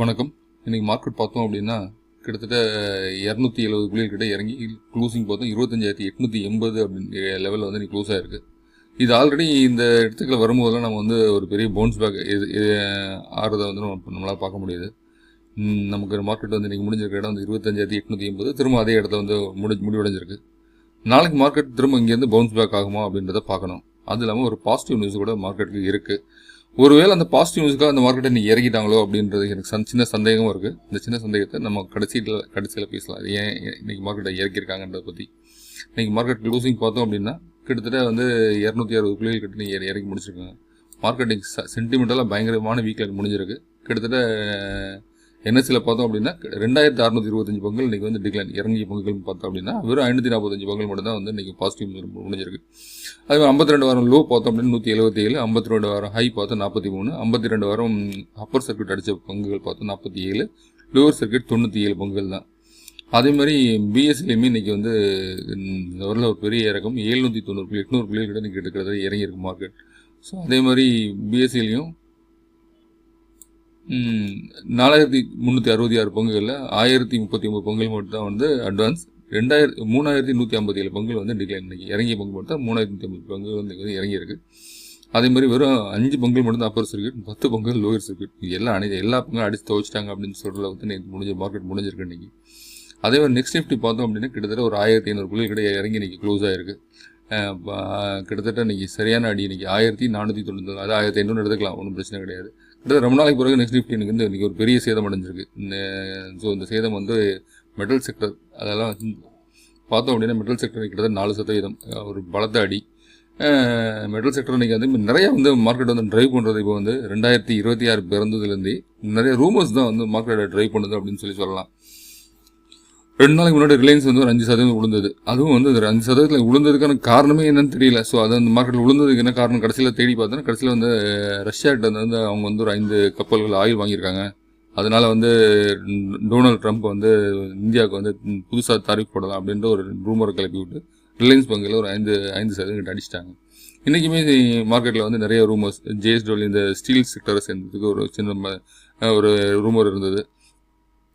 வணக்கம். இன்னைக்கு மார்க்கெட் பார்த்தோம் அப்படின்னா கிட்டத்தட்ட இரநூத்தி எழுபது புள்ளிகள் கிட்ட இறங்கி க்ளோசிங் பார்த்தோம். இருபத்தஞ்சாயிரத்தி எட்நூற்றி எண்பது அப்படின்ற லெவலில் வந்து இன்னைக்கு க்ளோஸ் ஆயிருக்கு. இது ஆல்ரெடி இந்த இடத்துக்குள்ள வரும்போதெல்லாம் நம்ம வந்து ஒரு பெரிய பவுன்ஸ் பேக் இது ஆறுதை வந்து நம்ம நம்மளால் பார்க்க முடியுது. நமக்கு மார்க்கெட் வந்து இன்னைக்கு முடிஞ்சிருக்க இடம் வந்து இருபத்தஞ்சாயிரத்தி எட்நூற்றி எண்பது. திரும்ப அதே இடத்த வந்து முடி முடிவடைஞ்சிருக்கு. நாளைக்கு மார்க்கெட் திரும்ப இங்கேருந்து பவுன்ஸ் பேக் ஆகுமா அப்படின்றத பார்க்கணும். அது இல்லாமல் ஒரு பாசிட்டிவ் நியூஸ் கூட மார்க்கெட்டுக்கு இருக்குது ஒருவேளை அந்த பாசிட்டிவ் நியூஸ்க்காக அந்த மார்க்கெட்டை நீ இறங்கிட்டாங்களோ அப்படின்றது எனக்கு சின்ன சந்தேகமும் இருக்குது இந்த சின்ன சந்தேகத்தை நம்ம கடைசியில் கடைசியில் பேசலாம். ஏன் இன்னைக்கு மார்க்கெட்டை இறக்கியிருக்காங்கன்றதை பற்றி இன்னைக்கு மார்க்கெட் க்ளோசிங் பார்த்தோம் அப்படின்னா கிட்டத்தட்ட வந்து இரநூத்தி அறுபது புள்ளிகள் கிட்ட நீங்கள் இறக்கி முடிச்சிருக்காங்க. மார்க்கெட்டிங் சென்டிமெண்டெல்லாம் பயங்கரமான வீக்கில் முடிஞ்சிருக்கு. கிட்டத்தட்ட என்எஸ்சியில் பார்த்தோம் அப்படின்னா ரெண்டாயிரத்தி அறுநூத்தி இருபத்தஞ்சு பங்குகள் இன்றைக்கி வந்து டிக்ளைன் இறங்கிய பங்குகள் பார்த்தோம் அப்படின்னா வெறும் ஐநூற்றி நாற்பத்தஞ்சு பங்குகள் மட்டும் தான் வந்து இன்றைக்கி பாசிட்டிவ் முடிஞ்சிருக்கு. அதே மாதிரி ஐம்பத்தி ரெண்டு வாரம் லோ பார்த்தோம் அப்படின்னா நூற்றி எழுபத்தி ஏழு ஐம்பத்தி ரெண்டு வாரம் ஹை பார்த்தோம் நாற்பத்தி மூணு ஐம்பத்தி ரெண்டு வாரம் அப்பர் சர்க்கியூட் அடித்த பங்குகள் பார்த்தோம் நாற்பத்தி ஏழு லோவர் சர்க்கியூட் தொண்ணூற்றி ஏழு பங்குகள் தான். அதே மாதிரி பிஎஸ்சிலையுமே இன்றைக்கி வந்து இந்த வரல ஒரு பெரிய இறக்கம் ஏழ்நூற்றி தொண்ணூறு புள்ளி எட்நூறு புள்ளிகள் கிட்ட இன்றைக்கி கிட்டத்தட்ட இறங்கியிருக்கு மார்க்கெட் ஸோ அதே மாதிரி பிஎஸ்சிலையும் நாலாயிரத்தி முந்நூற்றி அறுபத்தி ஆறு பங்குகளில் ஆயிரத்தி முப்பத்தி ஒம்பது பங்குகள் மட்டும் தான் வந்து அட்வான்ஸ் ரெண்டாயிரத்தி மூணாயிரத்தி நூற்றி ஐம்பத்தி ஏழு பங்குகள் வந்து டிக்ளைன் இன்னைக்கு இறங்கிய பங்கு மட்டும் தான் மூணாயிரத்தி நூற்றி ஐம்பது பங்குகள் வந்து வந்து இறங்கியிருக்கு. அதே மாதிரி வெறும் அஞ்சு பங்குகள் மட்டும் தான் அப்பர் சர்க்கியூட் பத்து பங்குகள் லோயர் சர்க்கியூட் எல்லாம் அனைத்து எல்லா பங்கும் அடித்து துவச்சிட்டாங்க அப்படின்னு சொல்கிற வந்து நேற்று முடிஞ்ச மார்க்கெட் முடிஞ்சிருக்கு இன்னைக்கு. அதே மாதிரி நெக்ஸ்ட் நிஃப்டி பார்த்தோம் அப்படின்னா கிட்டத்தட்ட ஒரு ஆயிரத்தி ஐநூறு புள்ளி கிட்ட இறங்கி இன்னைக்கு க்ளோஸ் ஆயிருக்கு. கிட்டத்தட்ட இன்னைக்கு சரியான அடி இன்னைக்கு ஆயிரத்தி நானூற்றி தொண்ணூற்றி அது ஆயிரத்தி ஐநூறு எடுத்துக்கலாம் ஒன்றும் பிரச்சனை கிடையாது. ரொம்ப நாளைக்கு பிறகு நெக்ஸ்ட் நிஃப்டி எனக்கு வந்து இன்றைக்கி ஒரு பெரிய சேதம் அடைஞ்சிருக்கு. ஸோ இந்த சேதம் வந்து மெட்டல் செக்டர் அதெல்லாம் பார்த்தோம் அப்படின்னா மெட்டல் செக்டர் கிட்டத்தட்ட நாலு சதவீதம் ஒரு பலத்த அடி. மெட்டல் செக்டர் இன்னைக்கு வந்து நிறைய வந்து மார்க்கெட் வந்து ட்ரைவ் பண்ணுறது இப்போ வந்து ரெண்டாயிரத்தி இருபத்தி ஆறு பிறந்ததுலேருந்து நிறைய ரூமர்ஸ் தான் வந்து மார்க்கெட்டை ட்ரைவ் பண்ணுது அப்படின்னு சொல்லி சொல்லலாம். ரெண்டு நாளைக்கு முன்னாடி ரிலையன்ஸ் வந்து ஒரு அஞ்சு சதவீதம் விழுந்தது அதுவும் வந்து ஒரு அஞ்சு சதவீதத்தில் விழுந்ததுக்கான காரணமே என்னன்னு தெரியல. ஸோ அது அந்த மார்க்கெட்டில் விழுந்ததுக்கு என்ன காரணம் கடைசியில் தேடி பார்த்தோன்னா கடைசியில் வந்து ரஷ்யாட்ட வந்து அவங்க வந்து ஒரு ஐந்து கப்பல்கள் ஆயில் வாங்கியிருக்காங்க. அதனால வந்து டொனால்ட் ட்ரம்ப் வந்து இந்தியாவுக்கு வந்து புதுசாக தாரிஃப் போடலாம் அப்படின்ற ஒரு ரூமரை கிளப்பி விட்டு ரிலையன்ஸ் பங்கில் ஒரு ஐந்து ஐந்து சதவீதம் அடிச்சிட்டாங்க. இன்றைக்குமே மார்க்கெட்டில் வந்து நிறைய ரூமர்ஸ் ஜேஎஸ்டபிள்யூ இந்த ஸ்டீல் செக்டரை சேர்ந்ததுக்கு ஒரு சின்ன ஒரு ரூமர் இருந்தது.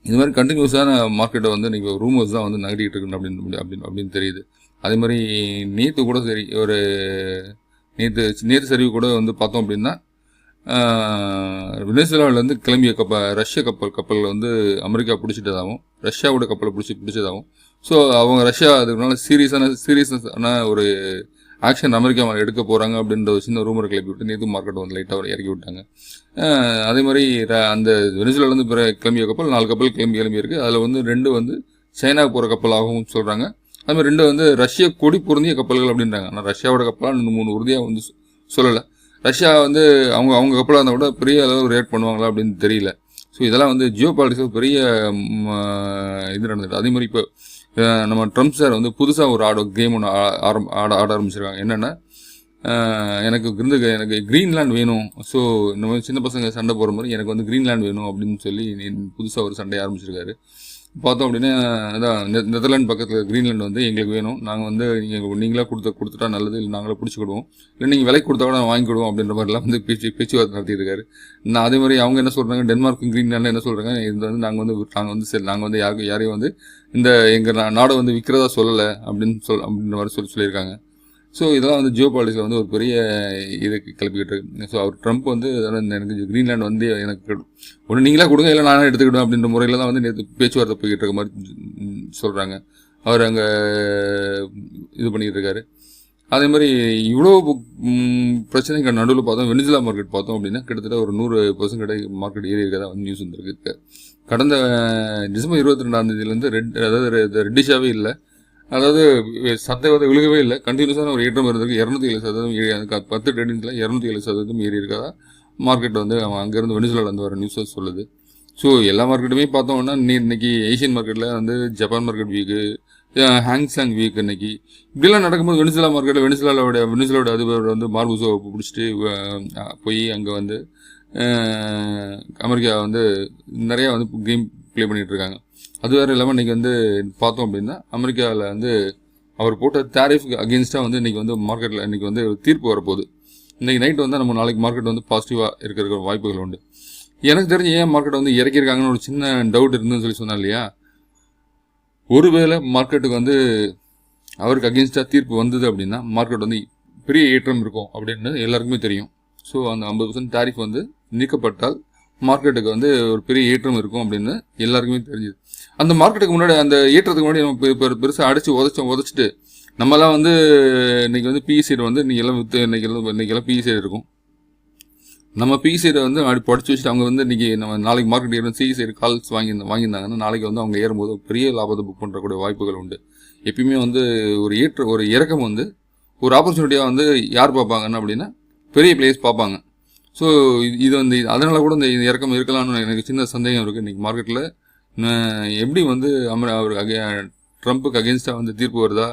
இது மாதிரி கண்டினியூஸான மார்க்கெட்டை வந்து இன்றைக்கி ரூமர்ஸ் தான் வந்து நகட்டிகிட்டு இருக்கு அப்படின்னு அப்படின்னு அப்படின்னு தெரியுது. அதே மாதிரி நேற்று கூட சரி ஒரு நேற்று நேற்று சரிவு கூட வந்து பார்த்தோம் அப்படின்னா வெனிசுலாவிலேருந்து கிளம்பிய கப்பல் ரஷ்ய கப்பல் கப்பலில் வந்து அமெரிக்கா பிடிச்சிட்டதாகவும் ரஷ்யாவோட கப்பலை பிடிச்சி பிடிச்சதாகவும். ஸோ அவங்க ரஷ்யா அதுக்குனால சீரியஸான சீரியஸான ஒரு ஆக்ஷன் அமெரிக்கா எடுக்க போகிறாங்க அப்படின்ற ஒரு சின்ன ரூமர் கிளப்பி விட்டு இது மார்க்கெட் வந்து லைட்டாக இறக்கி விட்டாங்க. அதே மாதிரி ர- அந்த வெனிசுலாலேருந்து பிற கிளம்பிய கப்பல் நாலு கப்பல் கிளம்பி கிளம்பி இருக்குது அதில் வந்து ரெண்டு வந்து சைனாவுக்கு போகிற கப்பலாகவும் சொல்கிறாங்க அதுமாதிரி ரெண்டு வந்து ரஷ்ய கொடி பொருந்திய கப்பல்கள் அப்படின்றாங்க. ஆனால் ரஷ்யாவோட கப்பலாக ரெண்டு மூணு உறுதியாக வந்து சொல்லலை. ரஷ்யா வந்து அவங்க அவங்க கப்பலாக இருந்தால் கூட பெரிய அளவு ரேட் பண்ணுவாங்களா அப்படின்னு தெரியல. ஸோ இதெல்லாம் வந்து ஜியோ பாலிட்டிக்ஸில் பெரிய இது நடந்துட்டு அதே மாதிரி இப்போ நம்ம ட்ரம்ப் சார் வந்து புதுசாக ஒரு ஆட கேம் ஒன்று ஆரம் ஆட ஆட ஆரம்பிச்சிருக்காங்க. என்னென்னா எனக்கு இருந்து எனக்கு க்ரீன்லேண்ட் வேணும். ஸோ இந்த மாதிரி சின்ன பசங்க சண்டை போகிற மாதிரி எனக்கு வந்து க்ரீன்லேண்ட் வேணும் அப்படின்னு சொல்லி புதுசாக ஒரு சண்டை ஆரம்பிச்சிருக்காரு. பார்த்தோம் அப்படின்னா அதான் நெ- பக்கத்தில் க்ரீன்லேண்ட் வந்து எங்களுக்கு வேணும். நாங்கள் வந்து நீங்கள் நீங்களாக கொடுத்த கொடுத்துட்டா நல்லது இல்லை நாங்களே பிடிச்சிக்கிடுவோம். இல்லை நீங்கள் விலைக்கு கொடுத்தா கூட நான் வாங்கிக்கிடுவோம் அப்படின்ற மாதிரிலாம் வந்து பேச்சு பேச்சுவார்த்தை நடத்திட்டு இருக்காரு நான் அதே மாதிரி அவங்க என்ன சொல்கிறாங்க டென்மார்க்கும் க்ரீன்லேண்ட் என்ன சொல்கிறாங்க இது வந்து நாங்கள் வந்து நாங்கள் வந்து சரி நாங்கள் வந்து யாருக்கும் யாரையும் வந்து இந்த எங்கள் நாடை வந்து விற்கிறதா சொல்லலை அப்படின்னு சொல் அப்படின்ற மாதிரி சொல்லி சொல்லியிருக்காங்க. ஸோ இதெல்லாம் வந்து ஜியோ பாலிட்டிக்ஸில் வந்து ஒரு பெரிய இது கிளப்பிக்கிட்டு இருக்கு. ஸோ அவர் ட்ரம்ப் வந்து எனக்கு கிரீன்லாண்ட் வந்து எனக்கு ஒன்று நீங்களாக கொடுங்க இல்லை நானே எடுத்துக்கிட்டோம் அப்படின்ற முறையில் தான் வந்து நேற்று பேச்சுவார்த்தை போய்கிட்டு இருக்க மாதிரி சொல்கிறாங்க அவர் அங்கே இது பண்ணிக்கிட்டு இருக்காரு. அதே மாதிரி இவ்வளோ பிரச்சனைகள் நடுவில் பார்த்தோம் வெனிசுலா மார்க்கெட் பார்த்தோம் அப்படின்னா கிட்டத்தட்ட ஒரு நூறு பர்சன்ட் கடை மார்க்கெட் ஏறி இருக்கதா வந்து நியூஸ் வந்துருக்கு. கடந்த டிசம்பர் இருபத்தி ரெண்டாம் தேதியிலேருந்து ரெட் அதாவது ரெட்டிஷாவே இல்லை. அதாவது சந்தை வந்து விழுகவே இல்லை. கண்டினியூஸான ஒரு ஏற்றம் இருந்திருக்கு. இரநூத்தி ஏழு சதவீதம் ஏறி அதுக்கு பத்து ட்ரேடிங்ஸில் இரநூத்தி ஏழு சதவீதம் ஏறி இருக்கதா? மார்க்கெட் வந்து அவன் அங்கேருந்து வெனிசுலாலேருந்து வர நியூஸஸ் சொல்லுது. ஸோ எல்லா மார்க்கெட்டுமே பார்த்தோம்னா நீ இன்னைக்கு ஏஷியன் மார்க்கெட்டில் வந்து Japan market weak Hang Seng weak இன்னைக்கு. இப்படிலாம் நடக்கும்போது வெனிசுலா மார்க்கெட்டில் வெனிசுலாவோட வெனிசுலாவோட அதிபர் வந்து மார்புசோ பிடிச்சிட்டு போய் அங்கே வந்து அமெரிக்கா வந்து நிறையா வந்து கேம் ப்ளே பண்ணிகிட்ருக்காங்க இருக்காங்க. அது வேறு இல்லாமல் இன்றைக்கி வந்து பார்த்தோம் அப்படின்னா அமெரிக்காவில் வந்து அவர் போட்ட டேரிஃப்க்கு அகேன்ஸ்டாக வந்து இன்றைக்கி வந்து மார்க்கெட்டில் இன்றைக்கி வந்து தீர்ப்பு வரப்போகுது. இன்றைக்கி நைட் வந்து நம்ம நாளைக்கு மார்க்கெட் வந்து பாசிட்டிவாக இருக்கிற வாய்ப்புகள் உண்டு. எனக்கு தெரிஞ்சு ஏன் மார்க்கெட் வந்து இறக்கியிருக்காங்கன்னு ஒரு சின்ன டவுட் இருந்துன்னு சொல்லி சொன்னேன் இல்லையா? ஒருவேளை மார்க்கெட்டுக்கு வந்து அவருக்கு அகேன்ஸ்டாக தீர்ப்பு வந்தது அப்படின்னா மார்க்கெட் வந்து பெரிய ஏற்றம் இருக்கும் அப்படின்னு எல்லாருக்குமே தெரியும். ஸோ அந்த ஐம்பது பர்சன்ட் டேரிஃப் வந்து நீக்கப்பட்டால் மார்க்கெட்டுக்கு வந்து ஒரு பெரிய ஏற்றம் இருக்கும் அப்படின்னு எல்லாருக்குமே தெரிஞ்சுது. அந்த மார்க்கெட்டுக்கு முன்னாடி அந்த ஏற்றத்துக்கு முன்னாடி நம்ம இப்போ பெருசாக அடிச்சு உதச்சோம் உதச்சிட்டு நம்மலாம் வந்து இன்னைக்கு வந்து பிஇ சைடு வந்து இன்னைக்கு எல்லாம் வித்து இன்னைக்கு எல்லாம் இன்னைக்கு எல்லாம் பிஇ சைடு இருக்கும். நம்ம பி சைடை வந்து அப்படி படிச்சு வச்சுட்டு அவங்க வந்து இன்னைக்கு நம்ம நாளைக்கு மார்க்கெட் ஏறும் சி சைடு கால்ஸ் வாங்கி வாங்கியிருந்தாங்கன்னா நாளைக்கு வந்து அவங்க ஏறும்போது பெரிய லாபத்தை புக் பண்ணுறக்கூடிய வாய்ப்புகள் உண்டு. எப்பயுமே வந்து ஒரு ஏற்ற ஒரு இறக்கம் வந்து ஒரு ஆப்பர்ச்சுனிட்டியாக வந்து யார் பார்ப்பாங்கன்னா அப்படின்னா பெரிய பிளேஸ் பார்ப்பாங்க. ஸோ இது வந்து அதனால் கூட இந்த இறக்கம் இருக்கலாம்னு எனக்கு சின்ன சந்தேகம் இருக்குது இன்றைக்கி மார்க்கெட்டில் எப்படி வந்து அமெரி அவர் அகே ட்ரம்ப்புக்கு அகேன்ஸ்டாக வந்து தீர்ப்பு வருதா?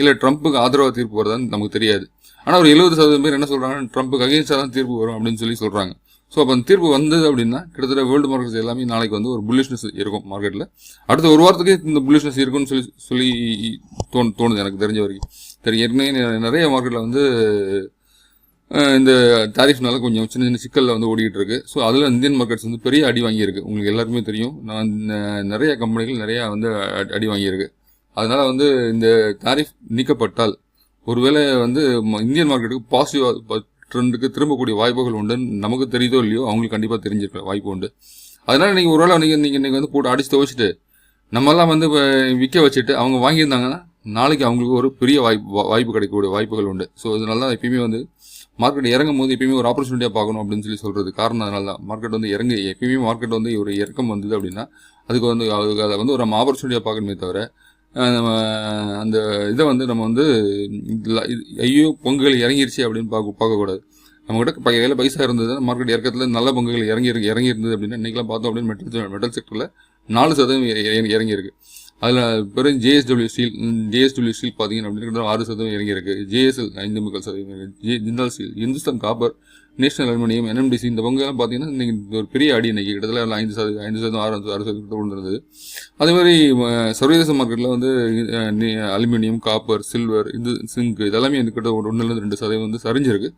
இல்லை ட்ரம்ப்புக்கு ஆதரவாக தீர்ப்பு வருதான்னு நமக்கு தெரியாது. ஆனால் ஒரு எழுபது சதவீதம் பேர் என்ன சொல்கிறாங்க ட்ரம்ப்புக்கு அகேன்ஸ்டாக தான் தீர்ப்பு வரும் அப்படின்னு சொல்லி சொல்கிறாங்க ஸோ அப்போ அந்த தீர்ப்பு வந்தது அப்படின்னா கிட்டத்தட்ட வேர்ல்டு மார்க்கெட்ஸ் எல்லாமே நாளைக்கு வந்து ஒரு புல்லிஷ்னஸ் இருக்கும் மார்க்கெட்டில் அடுத்த ஒரு வாரத்துக்கு இந்த புல்லிஷ்னஸ் இருக்கும்னு சொல்லி சொல்லி தோணு தோணுது எனக்கு தெரிஞ்ச வரைக்கும். சரி ஏற்கனவே நிறைய மார்க்கெட்டில் வந்து இந்த டாரிஃப்னால கொஞ்சம் சின்ன சின்ன சிக்கலில் வந்து ஓடிக்கிட்டு இருக்கு ஸோ அதில் இந்தியன் மார்க்கெட்ஸ் வந்து பெரிய அடி வாங்கியிருக்கு. உங்களுக்கு எல்லாருக்குமே தெரியும். நான் நிறைய கம்பெனிகள் நிறையா வந்து அடி வாங்கியிருக்கு. அதனால வந்து இந்த டாரிஃப் நீக்கப்பட்டால் ஒருவேளை வந்து இந்தியன் மார்க்கெட்டுக்கு பாசிட்டிவ் ட்ரெண்டுக்கு திரும்பக்கூடிய வாய்ப்புகள் உண்டுன்னு நமக்கு தெரியுதோ இல்லையோ அவங்களுக்கு கண்டிப்பாக தெரிஞ்சிருக்க வாய்ப்பு உண்டு. அதனால நீங்கள் ஒருவேளை நீங்கள் நீங்கள் நீங்கள் வந்து போட்டு அடிச்சு துவச்சிட்டு நம்மெல்லாம் வந்து இப்போ விற்க வச்சுட்டு அவங்க வாங்கியிருந்தாங்கன்னா நாளைக்கு அவங்களுக்கு ஒரு பெரிய வாய்ப்பு வா- வாய்ப்பு கிடைக்கக்கூடிய வாய்ப்புகள் உண்டு. ஸோ இதனால தான் எப்பயுமே வந்து மார்க்கெட் இறங்கும் போது எப்பயுமே ஒரு ஆப்பர்ச்சுனிட்டியாக பார்க்கணும் அப்படின்னு சொல்லி சொல்கிறது காரணம் அதனால தான் மார்க்கெட் வந்து இறங்கு எப்பயுமே மார்க்கெட் வந்து ஒரு இறக்கம் வந்தது அப்படின்னா அதுக்கு வந்து அதுக்கு அதை வந்து ஒரு நம்ம ஆப்பர்ச்சுனிட்டியாக பார்க்கணுமே தவிர நம்ம அந்த இதை வந்து நம்ம வந்து ஐயோ பொங்கல் இறங்கிருச்சு அப்படின்னு பார்க்க பார்க்கக்கூடாது. நம்மகிட்ட ப- கையில் பைசா இருந்தது மார்க்கெட் இறக்கத்தில் நல்ல பொங்கல் இறங்கி இறங்கி இருந்தது அப்படின்னா இன்றைக்கெலாம் பார்த்தோம் அப்படின்னு மெட்டல் மெட்டல் செக்டரில் நாலு சதவீதம் இறங்கி இறங்கியிருக்கு. அதில் பெரும் ஜேஎஸ்டபிள்யூ ஸ்டீல் ஜேஎஸ்டபிள்யூ ஸ்டீல் பார்த்தீங்கன்னா அப்படின்னு ஆறு சதவீதம் இறங்கியிருக்கு. ஜேஎஸ்எல் ஐந்து முக்கால் சதவீதம் J Jindal steel Hindustan copper national aluminium NMDC இந்த பங்கெல்லாம் பார்த்தீங்கன்னா இன்றைக்கி ஒரு பெரிய அடி இன்றைக்கி கிட்டத்தட்ட ஐந்து சதவீதம் ஐந்து சதவீதம் ஆறு ஆறு சதவீதம் விழுந்திருந்தது அதே மாதிரி சர்வதேச மார்க்கெட்டில் வந்து அலுமினியம் காப்பர் சில்வர் இது சிங்க் இதெல்லாமே இந்த கிட்ட ஒரு ஒன்றுலேருந்து ரெண்டு சதவீதம் வந்து சரிஞ்சிருக்கு.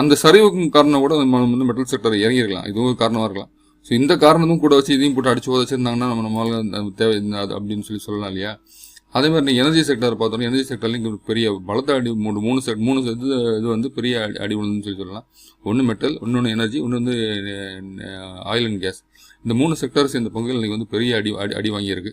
அந்த சரிவுக்கு காரணம் கூட நம்ம வந்து மெட்டல் செக்டர் இறங்கியிருக்கலாம். இதுவும் ஒரு காரணமாக இருக்கலாம். ஸோ இந்த காரணமும் கூட வச்சு இதையும் போட்டு அடிச்சு உதச்சிருந்தாங்கன்னா நம்ம நம்மளால் தேவை அப்படின்னு சொல்லி சொல்லலாம் இல்லையா? அதே மாதிரி நீங்கள் எனர்ஜி செக்டர் பார்த்தோம் எனர்ஜி செக்டர்ல இங்கே ஒரு பெரிய பலத்த அடி மூணு மூணு செட் மூணு இது இது வந்து பெரிய அடி அடி விழுந்துன்னு சொல்லி சொல்லலாம். ஒன்று மெட்டல் இன்னொன்று எனர்ஜி ஒன்று வந்து ஆயில் அண்ட் கேஸ் இந்த மூணு செக்டர்ஸ் இந்த பங்குகள் இன்றைக்கி வந்து பெரிய அடி அடி அடி வாங்கியிருக்கு.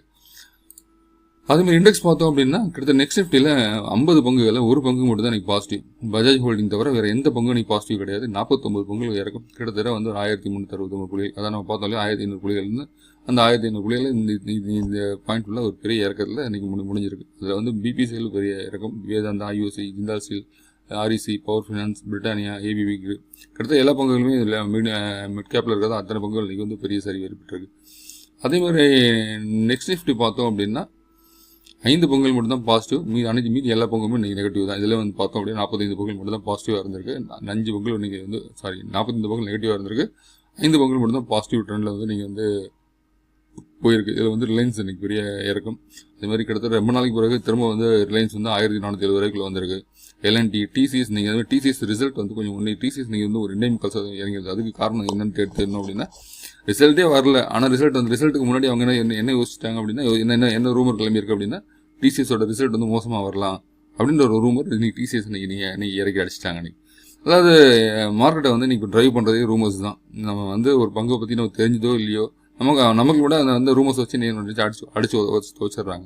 அதேமாதிரி இண்டெக்ஸ் பார்த்தோம் அப்படின்னா கிட்டத்தட்ட நெக்ஸ்ட் நிஃப்டியில் ஐம்பது பங்குகளில் ஒரு பங்கு மட்டும் தான் எனக்கு பாசிட்டிவ் பஜாஜ் ஹோல்டிங் தவிர வேறு எந்த பங்கும் எனக்கு பாசிட்டிவ் கிடையாது. நாற்பத்தொம்பது பங்குகள் இறக்கும். கிட்டத்தட்ட வந்து ஒரு ஆயிரத்தி முந்நூற்றி அறுபத்தொம்பது புள்ளி அதான் நம்ம பார்த்தோம் ஆயிரத்தி ஐநூறு புள்ளிகள் அந்த ஆயிரத்தி ஐநூறு புள்ளிகளில் இந்த இந்த- பாயிண்ட் உள்ள ஒரு பெரிய இறக்கத்தில் இன்னைக்கு முடி முடிஞ்சிருக்கு. அதில் வந்து பிபிசியில் பெரிய இறக்கம். Vedanta IOC Jindal steel REC power finance Britannia ABB கிட்டத்தட்ட எல்லா பங்குகளுமே இதில் மிட் மிட் கேப்பில் இருக்கிறது? அத்தனை பங்குகள் இன்றைக்கி வந்து பெரிய சரி ஏற்பட்டிருக்கு. அதே மாதிரி நெக்ஸ்ட் நிஃப்டி பார்த்தோம் அப்படின்னா ஐந்து பொங்கல் மட்டும் தான் பாசிட்டிவ் மீதி அனைத்து மீதி எல்லா பொங்கலுமே இன்றைக்கி நெகட்டிவ் தான். இதில் வந்து பார்த்தோம் அப்படின்னா நாற்பத்தைந்து பொங்கல் மட்டும் தான் பாசிட்டிவாக இருந்திருக்கு. அஞ்சு பொங்கல் இன்றைக்கி வந்து சாரி நாற்பத்தைந்து பொங்கல் நெகட்டிவாக இருந்திருக்கு. ஐந்து பொங்கல் மட்டும் தான் பாசிட்டிவ் ட்ரெண்டில் வந்து நீங்கள் வந்து போயிருக்கு. இதில் வந்து ரிலையன்ஸ் இன்றைக்கி பெரிய இறக்கும். அதே மாதிரி கிட்டத்தட்ட ரொம்ப நாளைக்கு பிறகு திரும்ப வந்து ரிலையன்ஸ் வந்து ஆயிரத்தி நானூற்றி எழுபது வரைக்கும் வந்திருக்கு. எல்என்டி டிசிஎஸ் நீங்கள் வந்து டிசிஎஸ் ரிசல்ட் வந்து கொஞ்சம் ஒன்று டிசிஎஸ் நீங்கள் வந்து ஒரு ரெண்டே முக்கால் இறங்கிடுது அதுக்கு காரணம் என்னன்னு கேட்டு தெரியணும் அப்படின்னா ரிசல்ட்டே வரல. ஆனால் ரிசல்ட் வந்து ரிசல்ட்டுக்கு முன்னாடி அவங்க என்ன என்ன- என்ன யோசிச்சிட்டாங்க அப்படின்னா என்ன என்ன என்ன ரூமர் கிளம்பியிருக்கு அப்படின்னா டிசிஎஸோட ரிசல்ட் வந்து மோசமாக வரலாம் அப்படின்ற ஒரு ரூமர் இன்னைக்கு டிசிஎஸ் இன்னைக்கு நீங்கள் இன்னைக்கு இறக்கி அடிச்சிட்டாங்க இன்னைக்கு. அதாவது மார்க்கெட்டை வந்து இன்றைக்கி ட்ரைவ் பண்ணுறதே ரூமர்ஸ் தான். நம்ம வந்து ஒரு பங்கை பற்றி நம்ம தெரிஞ்சதோ இல்லையோ நமக்கு நமக்கு கூட அந்த வந்து ரூமர்ஸ் வச்சு நீ அடிச்சு அடிச்சு வச்சு வச்சிடுறாங்க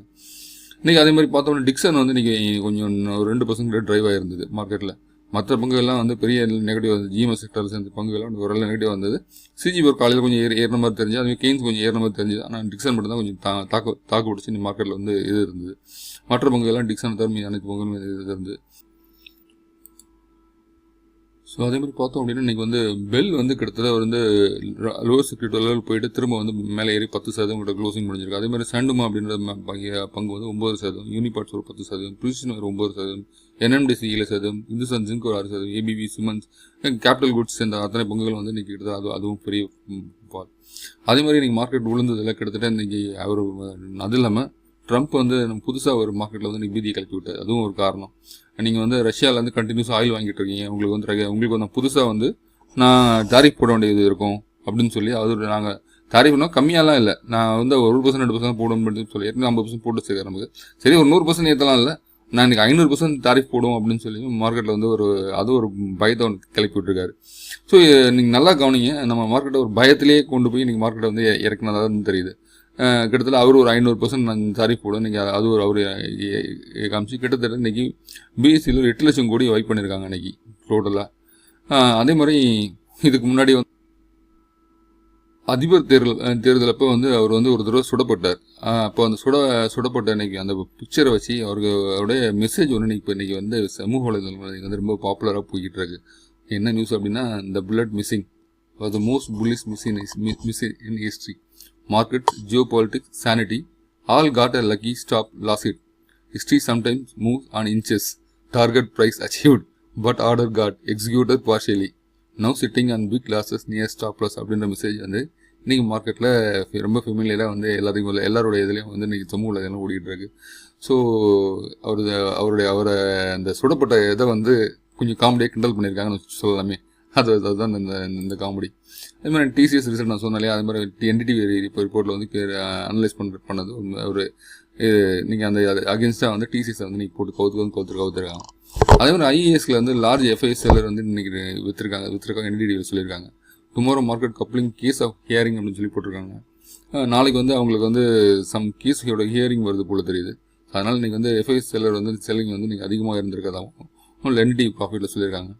இன்றைக்கி அதே மாதிரி பார்த்தோம்னா டிக்சன் வந்து இன்றைக்கி கொஞ்சம் ஒரு ரெண்டு பர்சன்ட் ட்ரைவ் ஆகிருந்தது மார்க்கெட்டில் மற்ற பங்குகள்லாம் வந்து பெரிய நெகட்டிவ் வந்து ஜிஎம்எஸ் செக்டர் சேர்ந்த பங்குகள்லாம் ஓரளவு நெகட்டிவ் வந்தது. சிஜி ஒரு காலையில் கொஞ்சம் ஏறி ஏறின மாதிரி தெரிஞ்சு அதுவே கெயின்ஸ் கொஞ்சம் ஏறின மாதிரி தெரிஞ்சது. ஆனால் டிக்சன் மட்டும் தான் கொஞ்சம் தா தாக்கு தாக்கு பிடிச்சி இந்த மார்க்கெட்டில் வந்து இது இருந்தது. மற்ற பங்குகள்லாம் டிக்சன் தவிர மீது அனைத்து பங்குகளும் இது இருந்தது. ஸோ அதே மாதிரி பார்த்தோம் அப்படின்னா இன்னைக்கு வந்து பெல் வந்து கிட்டத்தட்ட வந்து லோவர் செக்யூரிட்டி லெவல் போயிட்டு திரும்ப வந்து மேலே ஏறி பத்து சதவீதம் கிட்ட க்ளோசிங் முடிஞ்சிருக்கு. அதே மாதிரி சாண்டுமா அப்படின்ற பங்கு- பங்கு வந்து ஒம்பது சதவீதம் யூனிபார்ட்ஸ் ஒரு பத்து சதவீதம் ப்ரிசிஷன் ஒரு ஒம்பது சதவீதம் என்எம்டிசி ஏழு சதவீதம் இந்துஸ்தான் ஜிங்க் ஒரு ஆறு சதவீதம் ஏபிபி சிமன்ஸ் கேபிட்டல் குட்ஸ் இந்த அத்தனை பங்குகள் வந்து இன்னைக்கு கிட்டத்தட்ட அது அதுவும் பெரிய பால் அதே மாதிரி இன்றைக்கி மார்க்கெட் விழுந்ததில் கிட்டத்தட்ட இன்றைக்கி அவர் அது இல்லாமல் ட்ரம்ப் வந்து நம்ம புதுசாக ஒரு மார்க்கெட்டில் வந்து இன்னைக்கு பீதியை கிளப்பி விட்டார். அதுவும் ஒரு காரணம். நீங்கள் வந்து ரஷ்யாவில் வந்து கண்டினியூஸ் ஆயில் வாங்கிட்டு இருக்கீங்க. உங்களுக்கு வந்து உங்களுக்கு வந்து புதுசாக வந்து நான் தாரிஃப் போட வேண்டியது இருக்கும் அப்படின்னு சொல்லி அது நாங்கள் தாரிஃப்னா கம்மியாலாம் இல்லை. நான் வந்து ஒரு பர்சன்ட் ரெண்டு பர்சன்ட் போடணும் அப்படின்னு சொல்லி ஏற்கனவே ஐம்பது பர்சன்ட் போட்டு வச்சிருக்கேன் நமக்கு. சரி ஒரு நூறு பர்சன்ட் ஏற்றலாம் இல்லை. நான் இன்னைக்கு ஐநூறு பர்சன்ட் தாரிஃப் போடுவோம் அப்படின்னு சொல்லி மார்க்கெட்டில் வந்து ஒரு அது ஒரு பயத்தை ஒன்று கிளப்பி விட்டுருக்காரு. ஸோ நீங்கள் நல்லா கவனிங்க. நம்ம மார்க்கெட்டை ஒரு பயத்திலேயே கொண்டு போய் நீங்கள் மார்க்கெட்டை வந்து இறக்குனதா தெரியுது. கிட்டத்தட்ட அவர் ஒரு ஐநூறு பர்சன்ட் நான் தாரிஃப் போடுவேன். நீங்கள் அது ஒரு அவர் காமிச்சு கிட்டத்தட்ட இன்றைக்கி பிஎஸ்சியில் ஒரு எட்டு லட்சம் கோடி வைப் பண்ணியிருக்காங்க இன்றைக்கி டோட்டலாக அதே மாதிரி இதுக்கு முன்னாடி வந்து அதிபர் தேர்தல் தேர்தலப்போ தேர்தல் அப்போ வந்து அவர் வந்து ஒரு தடவை சுடப்பட்டார். அப்போ அந்த சுட சுடப்பட்ட அன்னைக்கு அந்த பிக்சரை வச்சு அவருக்கு அவருடைய மெசேஜ் ஒன்று இப்போ இன்னைக்கு வந்து சமூக வலைதளங்கள் வந்து ரொம்ப பாப்புலராக போய்கிட்டு இருக்கு என்ன நியூஸ் அப்படின்னா இந்த bullet missing the most bullies missing missing in history market geopolitics sanity all got a lucky stop loss it history sometimes move on inches target price achieved but order got executor partially now sitting and big losses near stop plus அப்படின்ற message வந்து இன்றைக்கி மார்க்கெட்டில் ரொம்ப ஃபெமிலியராக வந்து எல்லாத்தையும் உள்ள- எல்லாருடைய இதுலேயும் வந்து இன்றைக்கி சமூக இதெல்லாம் ஓடிட்டு இருக்கு. ஸோ அவரது அவருடைய அவரை அந்த சுடப்பட்ட இதை வந்து கொஞ்சம் காமெடியாக கிண்டல் பண்ணியிருக்காங்கன்னு சொல்லலாமே. அது அதுதான் இந்த இந்த காமெடி அது மாதிரி டிசிஎஸ் ரிசல்ட் நான் சொன்னாலே அது மாதிரி என்டிடிவி இப்போ ரிப்போர்ட்டில் வந்து அனலைஸ் பண்ண பண்ணது ஒரு நீங்கள் அந்த அகேன்ஸ்டாக வந்து டிசிஎஸ் வந்து நீங்கள் போட்டு கவுத்து வந்து கவுத்து கவுத்துருக்காங்க. அதே மாதிரி ஐஏஎஸ்ல வந்து லார்ஜ் எஃப்ஐஎஸ் செல்லர் வந்து இன்னைக்கு விற்றுருக்காங்க விற்றுருக்காங்க என்டிடிவில் சொல்லியிருக்காங்க tomorrow market coupling case of hearing அப்படின்னு சொல்லி போட்டிருக்காங்க. நாளைக்கு வந்து அவங்களுக்கு வந்து சம் கேஸோட ஹியரிங் வருது போல தெரியுது. அதனால் இன்றைக்கி வந்து எஃப்ஐஎஸ் செல்லர் வந்து செல்லிங் வந்து நீங்கள் அதிகமாக இருந்திருக்கதாகவும் லென்டி ப்ராஃபிட்டில் சொல்லியிருக்காங்க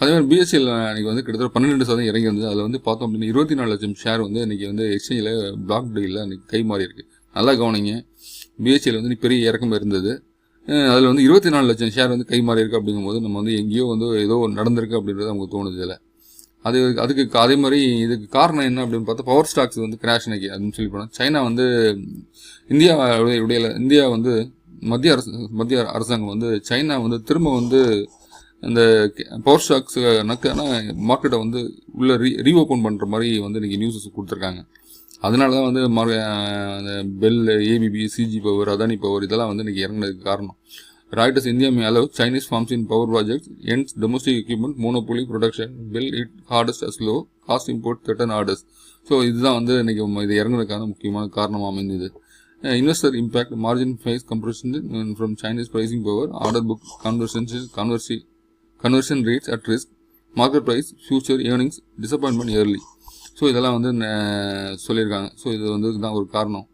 அதே மாதிரி பிஎஸ்சியில் இன்னைக்கு வந்து கிட்டத்தட்ட பன்னெண்டு சதவீதம் இறங்கி வந்து அதில் வந்து பார்த்தோம் அப்படின்னா இருபத்தி நாலு லட்சம் ஷேர் வந்து இன்னைக்கு வந்து எக்ஸ்சேஞ்சில் பிளாக் டீலில் இன்னைக்கு கை மாறி இருக்குது நல்லா கவனிங்க. பிஎஸ்சியில் வந்து இன்னைக்கு பெரிய இறக்கம் இருந்தது. அதில் வந்து இருபத்தி நாலு லட்சம் ஷேர் வந்து கை மாறி இருக்குது அப்படிங்கும்போது நம்ம வந்து எங்கேயோ வந்து ஏதோ நடந்திருக்கு அப்படின்றது நமக்கு தோணுது இல்லை அது அதுக்கு அதே மாதிரி இதுக்கு காரணம் என்ன அப்படின்னு பார்த்தா பவர் ஸ்டாக்ஸ் வந்து கிராஷ் இன்னைக்கு அப்படின்னு சொல்லி போனால் சைனா வந்து இந்தியா உடைய இந்தியா வந்து மத்திய அரசு மத்திய அரசாங்கம் வந்து சைனா வந்து திரும்ப வந்து அந்த பவர் ஸ்டாக்ஸ் நக்கான மார்க்கெட்டை வந்து உள்ள ரீ ரீஓப்பன் பண்ணுற மாதிரி வந்து இன்னைக்கு நியூஸஸ் கொடுத்துருக்காங்க. அதனால தான் வந்து மார்க அந்த BEL ABB CG power Adani power இதெல்லாம் வந்து இன்றைக்கி இறங்குனதுக்கு காரணம். Reuters India may allow Chinese firms in power project ends domestic equipment monopoly production bill it hardest as low cost import threaten orders so இதுதான் வந்து இன்றைக்கி இது இறங்குறதுக்கான முக்கியமான காரணம் அமைந்தது. Investor impact margin face compression from Chinese pricing power order book conversion conversion conversion rates at risk market price future earnings disappointment early so இதெல்லாம் வந்து சொல்லியிருக்காங்க. ஸோ இது வந்து இதுதான் ஒரு காரணம்.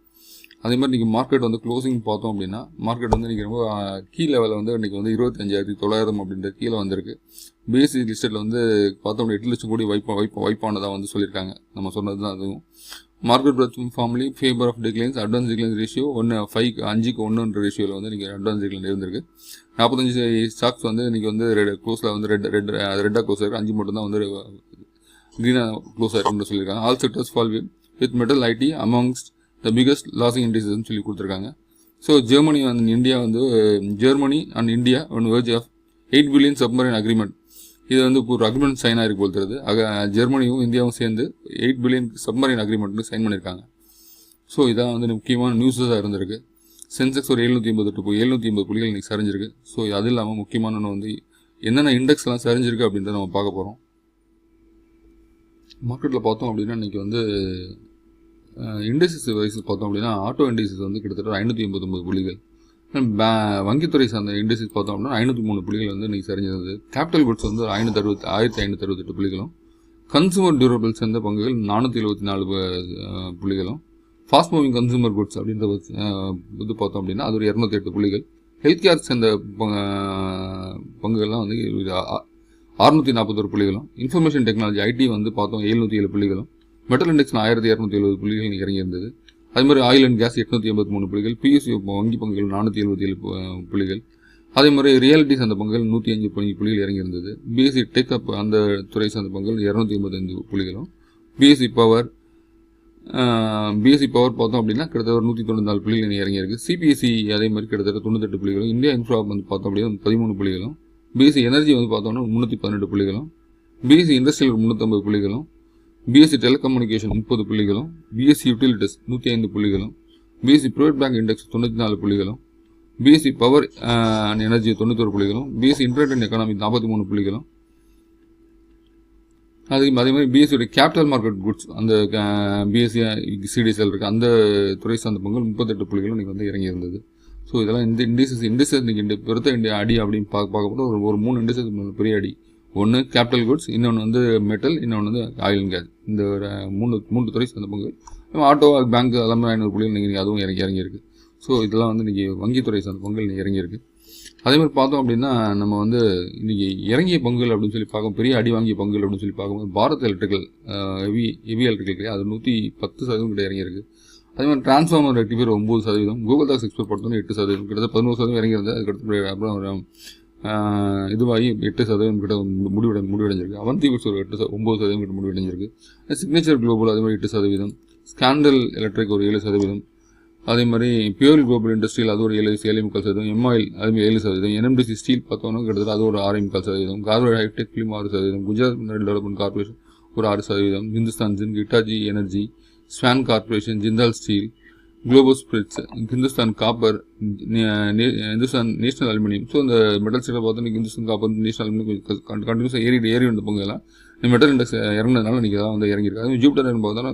அதே மாதிரி இன்றைக்கி மார்க்கெட் வந்து க்ளோசிங் பார்த்தோம் அப்படின்னா மார்க்கெட் வந்து இன்றைக்கி ரொம்ப கீ லெவலில் வந்து இன்றைக்கி வந்து இருபத்தஞ்சாயிரத்தி தொள்ளாயிரம் அப்படின்ற கீழே வந்திருக்கு. பிஎஸ்சி லிஸ்டில் வந்து பார்த்தோம் எட்டு லட்சம் கோடி வைப்பா வைப் வைப்பானதாக வந்து சொல்லியிருக்காங்க. நம்ம சொன்னது தான் அதுவும் market breadth firmly favour of declines advance declines ratio ஒன்று ஃபைவ் அஞ்சுக்கு ஒன்றுன்ற ரேஷியோவில் வந்து இன்றைக்கி அட்வான்ஸ் டிக்ளைன் இருந்திருக்கு. நாற்பத்தஞ்சு ஸ்டாக்ஸ் வந்து இன்றைக்கி வந்து ரெட் க்ளோஸில் வந்து ரெட் ரெட் ரெட்டாக க்ளோஸ் இருக்குது அஞ்சு மட்டும் தான் வந்து க்ரீனாக க்ளோஸ் ஆயிருக்குன்னு சொல்லியிருக்காங்க. All sectors fall with metal IT amongst the biggest losing இண்டஸ்ட்ரீஸ்னு சொல்லி கொடுத்துருக்காங்க. ஸோ ஜெர்மனி அண்ட் இந்தியா வந்து Germany and India on verge of eight billion submarine agreement இது வந்து ஒரு அக்ரிமெண்ட் சைன் ஆகிருக்கு போல் தருது அக ஜெர்மனியும் இந்தியாவும் சேர்ந்து எயிட் பில்லியன் சப்மரின் அக்ரிமெண்ட்னு சைன் பண்ணியிருக்காங்க. ஸோ இதான் வந்து முக்கியமான நியூஸஸாக இருந்திருக்கு. சென்செக்ஸ் ஒரு எழுநூற்றி ஐம்பது போய் எழுநூற்றி ஐம்பது புள்ளிகள் இன்றைக்கி சரிஞ்சிருக்கு. ஸோ அது இல்லாமல் முக்கியமான ஒன்று வந்து என்னென்ன இண்டெக்ஸ்லாம் சரிஞ்சிருக்கு அப்படின்றத நம்ம பார்க்க போகிறோம் மார்க்கெட்டில் பார்த்தோம் அப்படின்னா இன்னைக்கு வந்து இண்டஸ்ட்ரீஸ் வைஸ் பார்த்தோம் அப்படின்னா ஆட்டோ இண்டஸ்ட்ரீஸ் வந்து கிட்டத்தட்ட ஐநூற்றி எண்பத்தொம்பது புள்ளிகள். வங்கித்துறை சார்ந்த இண்டஸ்ட்ரீஸ் பார்த்தோம் அப்படின்னா ஐநூற்றி மூணு புள்ளிகள் வந்து இன்னைக்கு சரிஞ்சிருந்தது கேபிட்டல் குட்ஸ் வந்து ஐநூற்றி அறுபத்தி ஆயிரத்தி ஐநூற்றி அறுபத்தெட்டு புள்ளிகளும் கன்சூமர் டியூரபிள் சேர்ந்த பங்குகள் நானூற்றி எழுபத்தி நாலு புள்ளிகளும் ஃபாஸ்ட் மூவிங் கன்சூமர் குட்ஸ் அப்படின்ற இது பார்த்தோம் அப்படின்னா அது ஒரு இரநூத்தி எட்டு புள்ளிகள். ஹெல்த் கேர் சேர்ந்த பங்குகள்லாம் வந்து அறுநூற்றி நாற்பத்தொரு புள்ளிகளும் இன்ஃபர்மேஷன் டெக்னாலஜி ஐடி வந்து பார்த்தோம் எழுநூற்றி ஏழு புள்ளிகளும். மெட்டல் இண்டெக்ஸ் ஆயிரத்தி இரநூத்தி எழுபது புள்ளிகள் இறங்கியிருந்தது. இறங்கி இருந்தது அதே மாதிரி ஆயில் அண்ட் கேஸ் எட்நூற்றி எண்பத்தி மூணு புள்ளிகள் பிஎஸ்சி வங்கி பங்குகள் நானூற்றி எழுபத்தி ஏழு புள்ளிகள். அதே மாதிரி ரியாலிட்டிஸ் அந்த பங்குகள் நூற்றி அஞ்சு புள்ளி புள்ளிகள் இறங்கி இருந்தது பிஎஸ்சி டெக் அப் அந்த துறை சார்ந்த பங்குகள் இரநூத்தி எண்பத்தஞ்சு புள்ளிகளும். பிஎஸ்சி பவர் பிஎஸ்சி பவர் பார்த்தோம் அப்படின்னா கிட்டத்தட்ட ஒரு நூற்றி தொண்ணூற்றி நாலு புள்ளிகள் இறங்கியிருக்கு. சிபிஎஸ்சி அதே மாதிரி கிட்டத்தட்ட தொண்ணூத்தெட்டு புள்ளிகளும். இந்தியா இன்ஃப்ரா வந்து பார்த்தோம் அப்படின்னா பதிமூணு புள்ளிகளும். பிஎஸ்சி எனர்ஜி வந்து பார்த்தோம்னா முந்நூற்றி பதினெட்டு புள்ளிகளும் பிஎஸ்சி இண்டஸ்ட்ரியல் முந்நூற்றம்பது புள்ளிகளும் பிஎஸ்சி டெலிகம்யூனிகேஷன் முப்பது புள்ளிகளும் பிஎஸ்சி யூட்டிலிட்டிஸ் நூற்றி ஐந்து புள்ளிகளும் பிஎஸ்சி ப்ரைவேட் பேங்க் இண்டெக்ஸ் தொண்ணூற்றி நாலு புள்ளிகளும் பிஎஸ்சி பவர் அண்ட் எனர்ஜி தொண்ணூத்தொரு புள்ளிகளும் பிஎஸ்சி இன்டர்நெட் அண்ட் எக்கானமி நாற்பத்தி மூணு புள்ளிகளும். அது அதே மாதிரி பிஎஸ்சியோட கேபிட்டல் மார்க்கெட் குட்ஸ் அந்த பிஎஸ்சி சிடிஎஸ்எல் இருக்குது அந்த துறை சார்ந்த பங்கு முப்பத்தெட்டு புள்ளிகளும் இன்றைக்கி வந்து இறங்கி இருந்தது ஸோ இதெல்லாம் இந்த இண்டிசஸ் இண்டிசஸ் இன்றைக்கி இந்த பெருத்த இண்டிய அடி அப்படின்னு பார்க்க பார்க்க ஒரு ஒரு மூணு இண்டிசஸ் பெரிய அடி. ஒன்று கேபிட்டல் குட்ஸ் இன்னொன்று வந்து மெட்டல் இன்னொன்று வந்து ஆயில் அண்ட் கேஸ் இந்த ஒரு மூணு மூணு துறை சார்ந்த பங்கு. ஆட்டோ பேங்க் எல்லாமே ஐநூறு புள்ளிகள் இன்றைக்கி அதுவும் இறங்கி இறங்கியிருக்கு. ஸோ இதெல்லாம் வந்து இன்றைக்கி வங்கித்துறை சார்ந்த பங்குகள் இன்றைக்கி இறங்கியிருக்கு. அதே மாதிரி பார்த்தோம் அப்படின்னா நம்ம வந்து இன்றைக்கி இறங்கிய பங்குகள் அப்படின்னு சொல்லி பார்க்கும் பெரிய அடி வாங்கிய பங்குகள் அப்படின்னு சொல்லி பார்க்கும்போது Bharat electrical heavy heavy electrical அது நூற்றி பத்து சதவீதம் கிட்ட இறங்கியிருக்கு. அதே மாதிரி டிரான்ஸ்ஃபார்மர் ரெக்டிஃபைர் ஒம்பது சதவீதம் கூகுள் தாக்ஸ் எக்ஸ்போர்ட் பொறுத்தவரை எட்டு சதவீதம் கிட்டத்தட்ட பதினோரு சதவீதம் இறங்கியிருந்தது அதுக்கடுத்து அப்புறம் ஒரு, இதுவாகி எட்டு சதவீதம் கிட்ட முடிவடை முடிவடைஞ்சிருக்கு. அவந்தி விக்ஸ் ஒரு எட்டு ச- ஒம்பது சதவீதம் கிட்ட முடிவடைஞ்சிருக்கு. சிக்னேச்சர் குளோபல் அதே மாதிரி எட்டு சதவீதம். ஸ்காண்டல் எலக்ட்ரிக் ஒரு ஏழு சதவீதம். அதே மாதிரி பியூர் குளோபல் இண்டஸ்ட்ரியில் அது ஒரு ஏழு ஏழு முக்கால் சதவீதம். எம்ஆயில் அது மாதிரி ஏழு சதவீதம். என்எம்டிசி ஸ்டீல் பார்த்தோம்னா கிட்டத்தட்ட அது ஒரு ஆறு முக்கால் சதவீதம். கார்பரேட் ஹைடெக் ஃபிலிம் ஆறு சதவீதம். குஜராத் மினரல் டெவலப்மெண்ட் கார்பரேஷன் ஒரு ஆறு சதவீதம். Hindustan zinc இட்டாஜி energy Swan corporation Jindal steel global spirits Hindustan copper Hindustan national aluminium so இந்த மெட்டல் செக்டர் பார்த்தோன்னா ஹிந்துஸ்தான் காப்பர் நேஷனல் அலுமினியம் கண்டினியூஸாக ஏறி ஏறி வந்த பங்குலாம் இந்த மெட்டல் இண்டெக்ஸ் இறங்கினதுனால இன்றைக்கி தான் வந்து இறங்கியிருக்கு. அதுவும் ஜூப்டர் பார்த்தோன்னா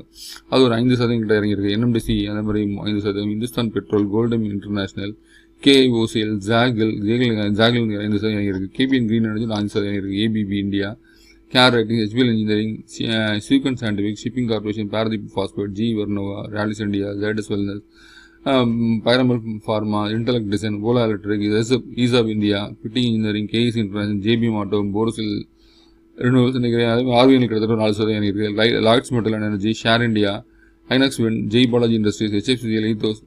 அது ஒரு ஐந்து சதவீதம் கிட்ட இறங்கியிருக்கு. என்எம்டிசி அந்த மாதிரி ஐந்து சதவீதம். Hindustan petrol golden international KOCL ஜாகில் ஜேகில் ஜாகில் ஐந்து சதவீதம் இறங்கியிருக்கு. கேபிஎன் கிரீன் எனர்ஜி ஐந்து சதவீதம் இறங்கியிருக்கு. ABB India care rating HBL engineering sequence scientific shipping corporation Paradeep phosphate G Vernova Rallis India Zydus wellness Piramal pharma intellect design Ola electric SF of India fitting engineering KS international JP மாட்டோ Borosil renewals நினைக்கிறேன் அதே கிட்டத்தட்ட நாலு சதவீதம் இருக்குது Lloyds metal energy share India Inox wind Jai Balaji industries HFCL Ethos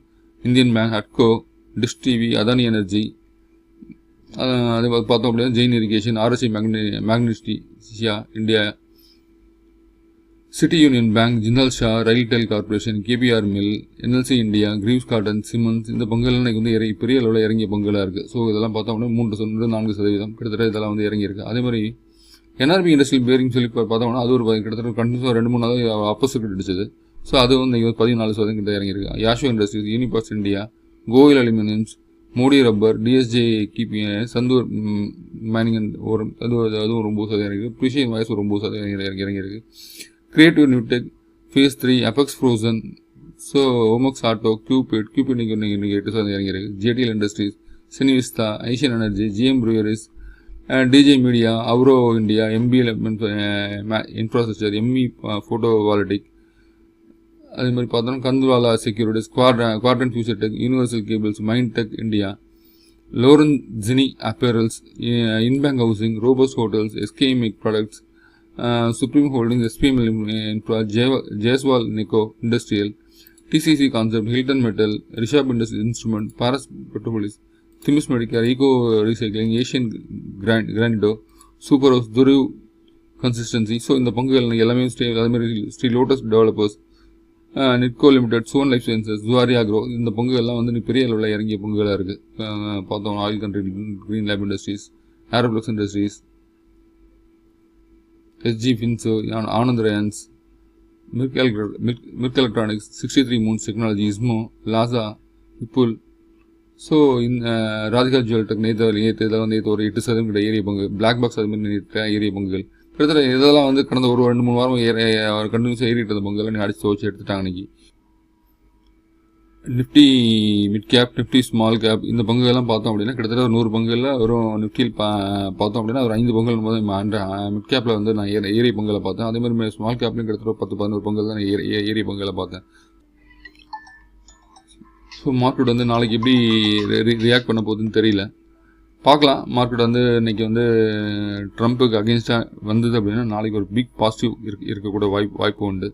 Indian bank அட்கோ dish TV Adani energy அதே மாதிரி பார்த்தோம் அப்படின்னா Jain irrigation RSC மேக்னி Magnesita India City union bank Jindal saw Railtel corporation KPR mill NLC India Greaves cotton cements இந்த பங்குகள் இன்னைக்கு வந்து இறங்கி பெரிய அளவில் இறங்கிய பங்குகளாக இருக்குது ஸோ இதெல்லாம் பார்த்தோம் அப்படின்னா மூன்று சதவீதம் நான்கு சதவீதம் கிட்டத்தட்ட இதெல்லாம் வந்து இறங்கியிருக்கு. அதே மாதிரி என்ஆர்பி இண்டஸ்ட்ரியல் பேரிங் சொல்லி பார்த்தோம்னா அது ஒரு கிட்டத்தட்ட கண்டினியூஸாக ரெண்டு மூணு நாள் ஆப்போசிட் அடிச்சது ஸோ அது வந்து இங்கே பதினாலு சதவீதம் கிட்ட இறங்கியிருக்கு. யாஷோ இண்டஸ்ட்ரீஸ் யூனிபாஸ் இந்தியா கோயில் அலுமினியம்ஸ் மோடி ரப்பர் டிஎஸ்ஜே கிபி சந்தூர் மேனிங்கன் ஒரு அது அதுவும் ஒரு சதவீதம் இருக்குது ப்ரிஷியன் வாய்ஸ் ஒரு ஒம்பது சதவீதம் இறங்கியிருக்கு. Creative Newtech phase three apex frozen so ஓமக்ஸ் auto cubit cubit இன்னைக்கு இன்னைக்கு எட்டு சதவீதம் இறங்கியிருக்கு. JDL industries சினிவிஸ்தா ஐஷியன் energy GM ப்ரூயரிஸ் DJ media அவ்ரோ India MPL infrastructure ME photo வாலிட்டிக் அதே மாதிரி பார்த்தோம்னா Khandwala securities quadrant quadrant future tech universal cables mind tech India Lorenzini apparels Indbank housing robust hotels எஸ்கேமிக் products supreme holding SPM infra Jayaswal Neco industrial DCC concept Hilton metal Rishabh industry instrument Paras Petropolis திமிஸ் மெடிக்கர் ego recycling Asian grand கிராண்டிடோ super house Dhruv consistency so இந்த பங்குகள் எல்லாமே stay அதே மாதிரி Sri lotus developers Nitco limited zone life sciences ஜுவாரியா grow இந்த பங்குகள்லாம் வந்து பெரிய அளவில் இறங்கிய பங்குகளாக இருக்குது பார்த்தோம் oil country greenlam industries aeroflex industries SG finserve Anand rayons MIRC MIRC MIRC electronics sixty three moons technology இஸ்மோ Lhasa Vipul so இந்த ராதிகா ஜுவல் டெக் நேற்று நேற்று இதெல்லாம் வந்து ஒரு எட்டு சதவீதம் கிட்ட ஏரிய பங்கு பிளாக் பாக்ஸ் அது மாதிரி நேற்று ஏரிய பங்குகள். கிட்டத்தட்ட இதெல்லாம் வந்து கடந்த ஒரு ரெண்டு மூணு வாரம் ஏற கண்டினியூஸாக ஏறிட்டு இருந்த பங்குகள் நீ அடிச்சு துவச்சி எடுத்துட்டாங்க அன்றைக்கி Nifty mid cap Nifty small cap இந்த பங்குகள்லாம் பார்த்தோம் அப்படின்னா கிட்டத்தட்ட ஒரு நூறு பங்குகளில் வெறும் நிஃப்டியில் பா பார்த்தோம் அப்படின்னா ஒரு ஐந்து பங்குகள் போது மிட் கேப்பில் வந்து நான் ஏற ஏரிய பங்குகளை பார்த்தேன். அதே மாதிரி ஸ்மால் கேப்லையும் கிட்டத்தட்ட பத்து பதினோரு பங்குகள் தான் நான் ஏற- ஏரிய பங்குகளை பார்த்தேன். ஸோ மார்க்கெட் வந்து நாளைக்கு எப்படி ரியாக்ட் பண்ண போகுதுன்னு தெரியல. பார்க்கலாம். மார்க்கெட் வந்து இன்னைக்கு வந்து ட்ரம்ப்புக்கு அகேன்ஸ்டாக வந்தது அப்படின்னா நாளைக்கு ஒரு பிக் பாசிட்டிவ் இருக்க இருக்கக்கூட வாய்ப்பு வாய்ப்பு உண்டு.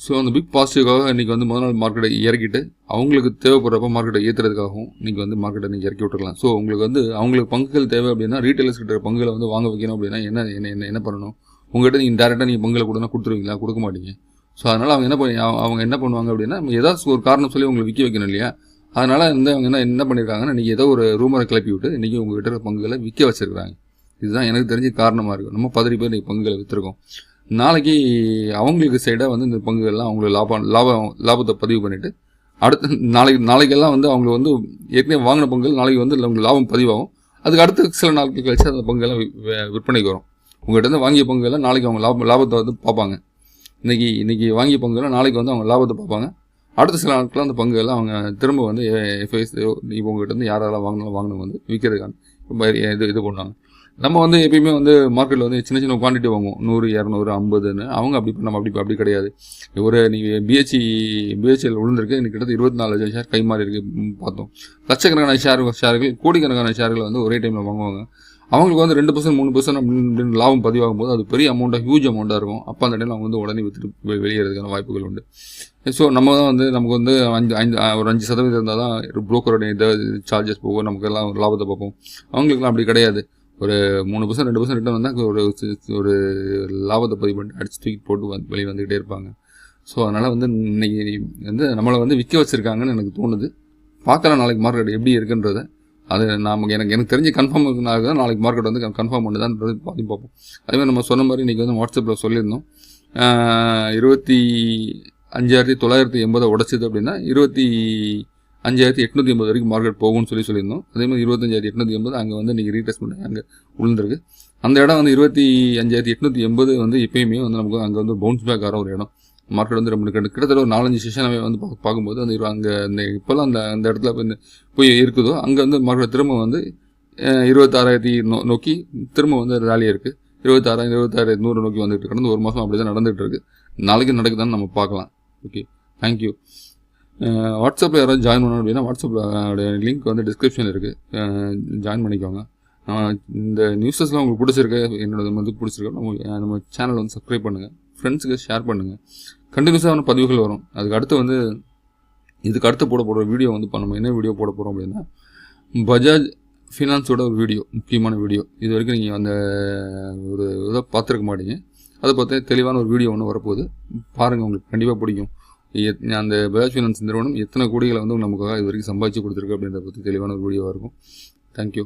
ஸோ அந்த பிக் பாசிட்டிவ்காக இன்றைக்கி வந்து முதல் நாள் மார்க்கெட்டை இறக்கிட்டு அவங்களுக்கு தேவைப்படுறப்ப மார்க்கெட்டை ஏற்றுறதுக்காகவும் இன்றைக்கி வந்து மார்க்கெட்டை நீங்கள் இறக்கி விட்டுருக்கலாம் ஸோ உங்களுக்கு வந்து அவங்களுக்கு பங்குகள் தேவை அப்படின்னா ரீட்டைலர்ஸ் கிட்ட பங்குகளை வந்து வாங்க வைக்கணும் அப்படின்னா என்ன என்ன என்ன என்ன பண்ணணும்? உங்கள்கிட்ட நீங்கள் டேரெக்டாக நீங்கள் பங்குகளை கொடுனா கொடுத்துருவீங்களா? கொடுக்க மாட்டீங்க. ஸோ அதனால் அவங்க என்ன பண்ணி அவங்க என்ன பண்ணுவாங்க அப்படின்னா ஏதாச்சும் ஒரு காரணம் சொல்லி உங்களுக்கு விற்க வைக்கணும் இல்லையா? அதனால் வந்து அவங்க என்ன என்ன பண்ணியிருக்காங்கன்னா இன்றைக்கி ஏதோ ஒரு ரூமரை கிளப்பி விட்டு இன்றைக்கி உங்கள்கிட்ட இருக்கிற பங்குகளை விற்க வச்சுருக்குறாங்க. இதுதான் எனக்கு தெரிஞ்ச காரணமாக இருக்கும் நம்ம பதிரி பேர் இன்றைக்கி பங்குகளை விற்றுருக்கோம் நாளைக்கு அவங்களுக்கு சைடாக வந்து இந்த பங்குகள்லாம் அவங்களுக்கு லாபம் லாபம் லாபத்தை பதிவு பண்ணிவிட்டு அடுத்த நாளைக்கு நாளைக்கெல்லாம் வந்து அவங்க வந்து ஏற்கனவே வாங்கின பங்குகள் நாளைக்கு வந்து அவங்களுக்கு லாபம் பதிவாகும். அதுக்கு அடுத்த சில நாட்கள் கழிச்சு அந்த பங்குகள்லாம் விற்பனைக்கு வரும். உங்கள்கிட்ட இருந்து வாங்கிய பங்குகள்லாம் நாளைக்கு அவங்க லாபம் லாபத்தை வந்து பார்ப்பாங்க. இன்றைக்கி இன்னைக்கு வாங்கிய பங்குகள்லாம் நாளைக்கு வந்து அவங்க லாபத்தை பார்ப்பாங்க. அடுத்த சில நாட்களில் அந்த பங்குகளை அவங்க திரும்ப வந்து எஃப்ஐஎஸ் இவங்ககிட்ட உங்ககிட்ட இருந்து யாரெல்லாம் வாங்கினாலும் வாங்கணும் வந்து விற்கிறதுக்கான இது இது பண்ணுவாங்க நம்ம வந்து எப்பயுமே வந்து மார்க்கெட்டில் வந்து சின்ன சின்ன குவான்டிட்டி வாங்குவோம். நூறு இரநூறு ஐம்பதுன்னு. அவங்க அப்படி நம்ம அப்படி அப்படி கிடையாது. ஒரு நீங்கள் பிஹெச்சி பிஹெச்சியில் விழுந்திருக்கு எனக்கு கிட்டத்தட்ட இருபத்தி நாலு லட்சம் ஷேர் கை மாறி இருக்கு பார்த்தோம். லட்சக்கணக்கான ஷேர் ஷேர்கள் கோடிக்கணக்கான ஷேர்களை வந்து ஒரே டைமில் வாங்குவாங்க. அவங்களுக்கு வந்து ரெண்டு பர்சன்ட் மூணு பர்சன்ட் அப்படின்னு லாபம் பதிவாகும் போது அது பெரிய அமௌண்ட்டாக ஹியூஜ் அமௌண்ட்டாக இருக்கும். அப்போ அந்த டைம் அவங்க வந்து உடனே விற்றுட்டு வெளியேறதுக்கான வாய்ப்புகள் உண்டு. ஸோ நம்ம தான் வந்து நமக்கு வந்து அஞ்சு அஞ்சு ஒரு அஞ்சு சதவீதம் இருந்தால் தான் புரோக்கரோட இதை சார்ஜஸ் போகும். நமக்கு எல்லாம் லாபத்தை பார்ப்போம். அவங்களுக்குலாம் அப்படி கிடையாது. ஒரு மூணு பர்சன்ட் ரெண்டு பர்சன்ட் ரிட்டர்ன் வந்தால் ஒரு ஒரு லாபத்தை பதிவு பண்ணி அடிச்சு தூக்கி போட்டு வந்து வெளியே வந்துக்கிட்டே இருப்பாங்க. ஸோ அதனால் வந்து இன்னைக்கு வந்து நம்மளை வந்து விற்க வச்சுருக்காங்கன்னு எனக்கு தோணுது. பார்க்கலாம் நாளைக்கு மார்க்கெட் எப்படி இருக்குன்றத. அது நமக்கு எனக்கு எனக்கு தெரிஞ்சு கன்ஃபார்ம் இருக்குனால நாளைக்கு மார்க்கெட் வந்து கன்ஃபார்ம் பண்ணுதான்றது பார்த்து பார்ப்போம். அதே மாதிரி நம்ம சொன்ன மாதிரி இன்றைக்கி வந்து வாட்ஸ்அப்பில் சொல்லியிருந்தோம். இருபத்தி அஞ்சாயிரத்தி தொள்ளாயிரத்தி எண்பதை உடைச்சது அப்படின்னா இருபத்தி அஞ்சாயிரத்தி எட்நூற்றி எண்பது வரைக்கும் மார்க்கெட் போகும்னு சொல்லி சொல்லியிருந்தோம். அதே மாதிரி இருபத்தஞ்சாயிரத்தி எட்நூற்றி எண்பது அங்கே வந்து இன்றைக்கி ரீடெஸ்ட் பண்ணி அங்கே விழுந்திருக்கு அந்த இடம் வந்து இருபத்தி அஞ்சாயிரத்தி எட்நூற்றி எண்பது வந்து எப்பயுமே வந்து நமக்கு அங்கே வந்து பவுன்ஸ் பேக் ஆகிற ஒரு இடம். மார்க்கெட் வந்து ரொம்ப கிட்டத்தட்ட ஒரு நாலஞ்சு செஷனாகவே வந்து பார்க்கும்போது அந்த அங்கே அந்த இப்போல்லாம் அந்த அந்த இடத்துல போய் போய் இருக்குதோ அங்கே வந்து மார்க்கெட் திரும்ப வந்து இருபத்தாறாயிரத்தி நோ நோக்கி திரும்ப வந்து ரேலி இருக்குது இருபத்தாறாயிரம் இருபத்தாயிரத்தி நூறு நோக்கி வந்துட்டு கடந்து ஒரு மாதம் அப்படி தான் நடந்துகிட்டு இருக்கு. நாளைக்கு நடக்குதான்னு நம்ம பார்க்கலாம். ஓகே தேங்க்யூ வாட்ஸ்அப்பில் யாராவது ஜாயின் பண்ணணும் அப்படின்னா வாட்ஸ்அப்பில் லிங்க் வந்து டிஸ்கிரிப்ஷனில் இருக்குது ஜாயின் பண்ணிக்கோங்க. இந்த நியூஸஸ்லாம் உங்களுக்கு பிடிச்சிருக்கு என்னோட வந்து பிடிச்சிருக்கு நம்ம நம்ம சேனல் வந்து சப்ஸ்கிரைப் பண்ணுங்கள் ஃப்ரெண்ட்ஸுக்கு ஷேர் பண்ணுங்கள் கண்டினியூஸாக வந்து பதிவுகள் வரும். அதுக்கு அடுத்து வந்து இதுக்கு அடுத்து போட போகிற வீடியோ வந்து இப்போ நம்ம என்ன வீடியோ போட போகிறோம் அப்படின்னா பஜாஜ் ஃபினான்ஸோட ஒரு வீடியோ முக்கியமான வீடியோ. இது வரைக்கும் நீங்கள் அந்த ஒரு இதை பார்த்துருக்க மாட்டீங்க. அதை பார்த்து தெளிவான ஒரு வீடியோ ஒன்று வரப்போகுது. பாருங்கள் உங்களுக்கு கண்டிப்பாக பிடிக்கும். அந்த பஜாஜ் ஃபினான்ஸ் நிறுவனம் எத்தனை கோடிகளை வந்து நமக்காக இது வரைக்கும் சம்பாதிச்சு கொடுத்துருக்கு அப்படின்றத பற்றி தெளிவான ஒரு வீடியோவாக இருக்கும். தேங்க்யூ